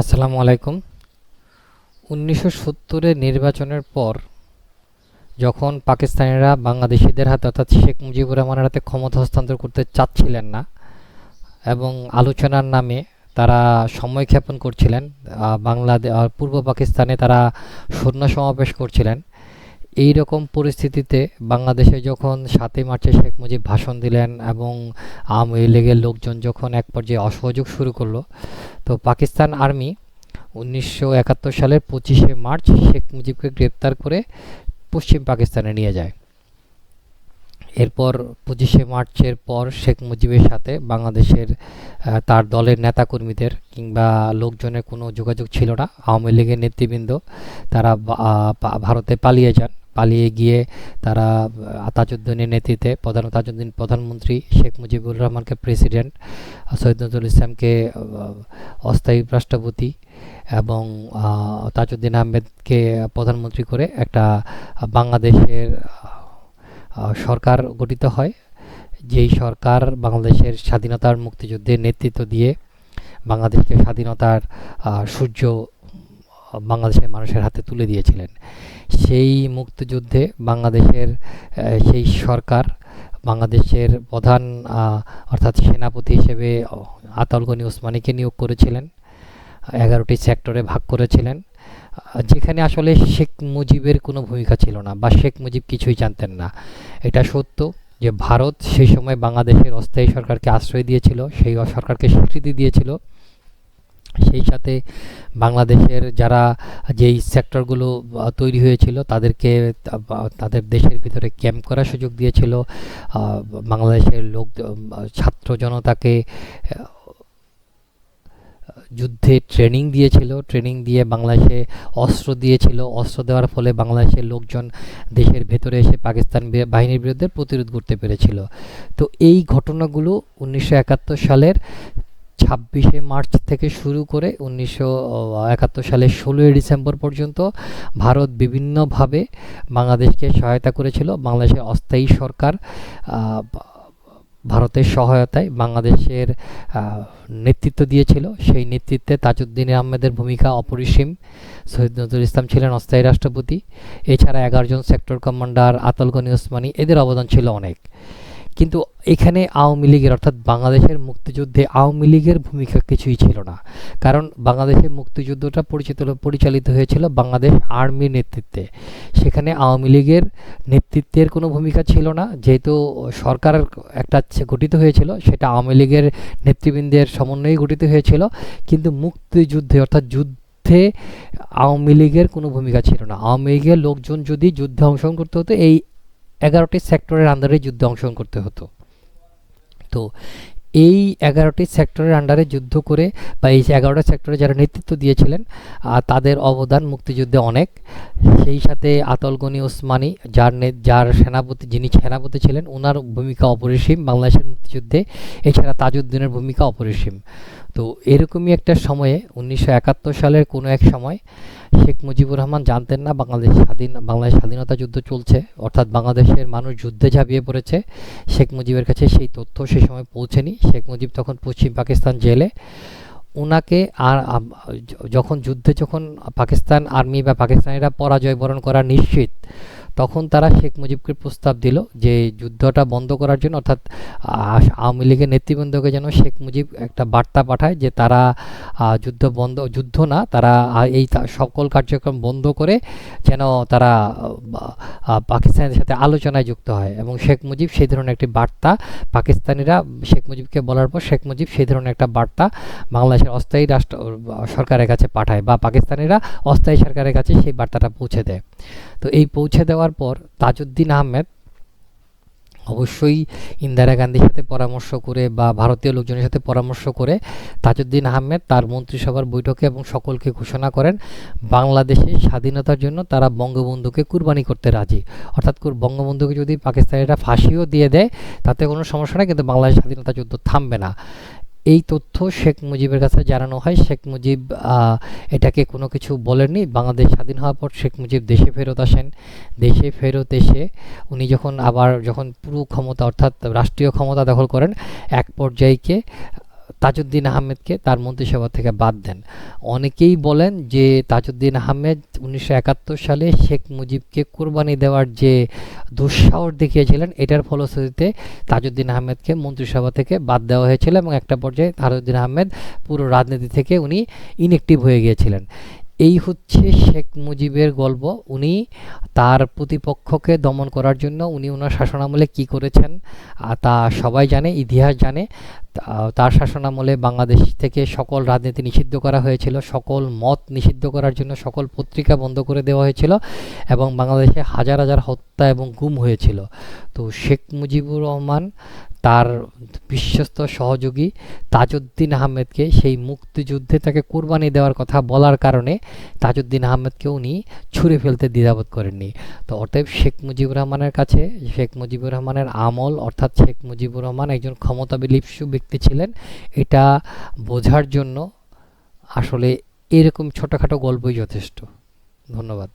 আসসালামু আলাইকুম। উনিশশো সত্তরের নির্বাচনের পর যখন পাকিস্তানিরা বাংলাদেশিদের হাতে, অর্থাৎ শেখ মুজিবুর রহমানের হাতে ক্ষমতা হস্তান্তর করতে চাচ্ছিলেন না এবং আলোচনার নামে তারা সময় ক্ষেপণ করছিলেন বাংলাদেশ পূর্ব পাকিস্তানে তারা সৈন্য সমাবেশ করছিলেন। এই রকম পরিস্থিতিতে বাংলাদেশে যখন সাতই মার্চে শেখ মুজিব ভাষণ দিলেন এবং আওয়ামী লীগের লোকজন যখন এক পর্যায়ে অসহযোগ শুরু করল, তো পাকিস্তান আর্মি উনিশশো একাত্তর সালের পঁচিশে মার্চ শেখ মুজিবকে গ্রেপ্তার করে পশ্চিম পাকিস্তানে নিয়ে যায়। এরপর পঁচিশে মার্চের পর শেখ মুজিবের সাথে বাংলাদেশের তার দলের নেতাকর্মীদের কিংবা লোকজনের কোনো যোগাযোগ ছিল না। আওয়ামী লীগের নেতৃবৃন্দ তারা ভারতে পালিয়ে যান। পালিয়ে গিয়ে তারা তাজউদ্দিনের নেতৃত্বে প্রধান, তাজউদ্দিন প্রধানমন্ত্রী শেখ মুজিবুর রহমানকে প্রেসিডেন্ট সৈয়দ নজরুল ইসলামকে অস্থায়ী রাষ্ট্রপতি এবং তাজউদ্দিন আহমেদকে প্রধানমন্ত্রী করে একটা বাংলাদেশের সরকার গঠিত হয়। যেই সরকার বাংলাদেশের স্বাধীনতার মুক্তিযুদ্ধের নেতৃত্ব দিয়ে বাংলাদেশকে স্বাধীনতার সূর্য বাংলাদেশের মানুষের হাতে তুলে দিয়েছিলেন। সেই মুক্তিযুদ্ধে বাংলাদেশের সেই সরকার বাংলাদেশের প্রধান অর্থাৎ সেনাপতি হিসেবে আতাউল গনি ওসমানীকে নিয়োগ করেছিলেন, এগারোটি সেক্টরে ভাগ করেছিলেন। যেখানে আসলে শেখ মুজিবের কোনো ভূমিকা ছিল না বা শেখ মুজিব কিছুই জানতেন না। এটা সত্য যে ভারত সেই সময় বাংলাদেশের অস্থায়ী সরকারকে আশ্রয় দিয়েছিল, সেই সরকারকে স্বীকৃতি দিয়েছিল। সেই সাথে বাংলাদেশের যারা যেই সেক্টরগুলো তৈরি হয়েছিল তাদেরকে তাদের দেশের ভিতরে ক্যাম্প করার সুযোগ দিয়েছিল। বাংলাদেশের লোক ছাত্র জনতাকে যুদ্ধে ট্রেনিং দিয়েছিল। ট্রেনিং দিয়ে বাংলাদেশে অস্ত্র দিয়েছিল। অস্ত্র দেওয়ার ফলে বাংলাদেশের লোকজন দেশের ভেতরে এসে পাকিস্তান বাহিনীর বিরুদ্ধে প্রতিরোধ করতে পেরেছিল। তো এই ঘটনাগুলো উনিশশো একাত্তর সালের ছাব্বিশে মার্চ থেকে শুরু করে উনিশশো একাত্তর সালের ষোলোই ডিসেম্বর পর্যন্ত ভারত বিভিন্নভাবে বাংলাদেশকে সহায়তা করেছিল। বাংলাদেশের অস্থায়ী সরকার ভারতের সহায়তায় বাংলাদেশের নেতৃত্ব দিয়েছিল। সেই নেতৃত্বে তাজউদ্দিন আহমেদের ভূমিকা অপরিসীম। শহীদ নজরুল ইসলাম ছিলেন অস্থায়ী রাষ্ট্রপতি। এছাড়া এগারো জন সেক্টর কমান্ডার আতল গনি ওসমানী, এদের অবদান ছিল অনেক। কিন্তু এখানে আওয়ামী লীগের অর্থাৎ বাংলাদেশের মুক্তিযুদ্ধে আওয়ামী লীগের ভূমিকা কিছুই ছিল না। কারণ বাংলাদেশের মুক্তিযুদ্ধটা পরিচিত, পরিচালিত হয়েছিল বাংলাদেশ আর্মির নেতৃত্বে। সেখানে আওয়ামী লীগের নেতৃত্বের কোনো ভূমিকা ছিল না। যেহেতু সরকার একটা গঠিত হয়েছিল, সেটা আওয়ামী লীগের নেতৃবৃন্দের সমন্বয়ে গঠিত হয়েছিল। কিন্তু মুক্তিযুদ্ধে অর্থাৎ যুদ্ধ আওয়ামী লীগের কোনো ভূমিকা ছিল না। আওয়ামী লীগের লোকজন যদি যুদ্ধে অংশগ্রহণ করতে হতো, এই এগারোটি সেক্টরের আন্ডারে যুদ্ধে অংশগ্রহণ করতে হতো। তো এই এগারোটি সেক্টরের আন্ডারে যুদ্ধ করে বা এই এগারোটা সেক্টরে যারা নেতৃত্ব দিয়েছিলেন তাদের অবদান মুক্তিযুদ্ধে অনেক। সেই সাথে আতল গনি ওসমানী, যার যার সেনাপতি, যিনি সেনাপতি ছিলেন ওনার ভূমিকা অপরিসীম বাংলাদেশের মুক্তিযুদ্ধে। এছাড়া তাজউদ্দিনের ভূমিকা অপরিসীম। তো এরকমই একটা সময়ে, উনিশশো একাত্তর সালের কোনো এক সময়, শেখ মুজিবুর রহমান জানতেন না বাংলাদেশ স্বাধীন, বাংলাদেশ স্বাধীনতা যুদ্ধ চলছে, অর্থাৎ বাংলাদেশের মানুষ যুদ্ধে ঝাঁপিয়ে পড়েছে। শেখ মুজিবের কাছে সেই তথ্য সেই সময় পৌঁছেনি। শেখ মুজিব তখন পশ্চিম পাকিস্তান জেলে। ওনাকে আর যখন যুদ্ধে যখন পাকিস্তান আর্মি বা পাকিস্তানিরা পরাজয় বরণ করা নিশ্চিত, তখন তারা শেখ মুজিবকে প্রস্তাব দিল যে যুদ্ধটা বন্ধ করার জন্য, অর্থাৎ আওয়ামী লীগের নেতৃবৃন্দকে যেন শেখ মুজিব একটা বার্তা পাঠায় যে তারা যুদ্ধ বন্ধ, যুদ্ধ না, তারা এই সকল কার্যক্রম বন্ধ করে যেন তারা পাকিস্তানের সাথে আলোচনায় যুক্ত হয়। এবং শেখ মুজিব সেই ধরনের একটি বার্তা পাকিস্তানিরা, শেখ মুজিবকে বলার পর শেখ মুজিব সেই ধরনের একটা বার্তা বাংলাদেশের অস্থায়ী রাষ্ট্র সরকারের কাছে পাঠায় বা পাকিস্তানিরা অস্থায়ী সরকারের কাছে সেই বার্তাটা পৌঁছে দেয়। তো এই পৌঁছে দেওয়ার পর তাজউদ্দিন আহমেদ অবশ্যই ইন্দিরা গান্ধীর সাথে পরামর্শ করে বা ভারতীয় লোকজনের সাথে পরামর্শ করে তাজউদ্দিন আহমেদ তার মন্ত্রিসভার বৈঠকে এবং সকলকে ঘোষণা করেন বাংলাদেশের স্বাধীনতার জন্য তারা বঙ্গবন্ধুকে কুরবানি করতে রাজি। অর্থাৎ বঙ্গবন্ধুকে যদি পাকিস্তানিরা ফাঁসিও দিয়ে দেয়, তাতে কোনো সমস্যা নেই, কিন্তু বাংলাদেশ স্বাধীনতা যুদ্ধ থামবে না। এই তথ্য শেখ মুজিবের কাছে জানানো হয়। শেখ মুজিব এটাকে কোনো কিছু বলেননি। বাংলাদেশ স্বাধীন হওয়ার পর শেখ মুজিব দেশে ফেরত আসেন। দেশে ফেরত এসে উনি যখন আবার, যখন পুরো ক্ষমতা অর্থাৎ রাষ্ট্রীয় ক্ষমতা দখল করেন, এক পর্যায়কে তাজউদ্দিন আহমেদকে তার মন্ত্রিসভা থেকে বাদ দেন। অনেকেই বলেন যে তাজউদ্দিন আহমেদ উনিশশো একাত্তর সালে শেখ মুজিবকে কোরবানি দেওয়ার যে দুঃসাহস দেখিয়েছিলেন, এটার ফলশ্রুতিতে তাজউদ্দিন আহমেদকে মন্ত্রিসভা থেকে বাদ দেওয়া হয়েছিল এবং একটা পর্যায়ে তাজউদ্দিন আহমেদ পুরো রাজনীতি থেকে উনি ইনএক্টিভ হয়ে গিয়েছিলেন। এই হচ্ছে শেখ মুজিবের গল্প। উনি তার প্রতিপক্ষকে দমন করার জন্য উনি ওনার শাসনামলে কি করেছেন তা সবাই জানে, ইতিহাস জানে। তার শাসনামলে বাংলাদেশ থেকে সকল রাজনীতি নিষিদ্ধ করা হয়েছিল, সকল মত নিষিদ্ধ করার জন্য সকল পত্রিকা বন্ধ করে দেওয়া হয়েছিল এবং বাংলাদেশে হাজার হাজার হত্যা এবং গুম হয়েছিল। তো শেখ মুজিবুর রহমান তার বিশ্বস্ত সহযোগী তাজউদ্দিন আহমেদকে সেই মুক্তিযুদ্ধে তাকে কোরবানি দেওয়ার কথা বলার কারণে তাজউদ্দিন আহমেদকে উনি ছুঁড়ে ফেলতে দ্বিধাবোধ করেননি। তো অতএব শেখ মুজিবুর রহমানের কাছে, শেখ মুজিবুর রহমানের আমল অর্থাৎ শেখ মুজিবুর রহমান একজন ক্ষমতাবিলিপ্সু ব্যক্তি ছিলেন এটা বোঝার জন্য আসলে এরকম ছোটোখাটো গল্পই যথেষ্ট। ধন্যবাদ।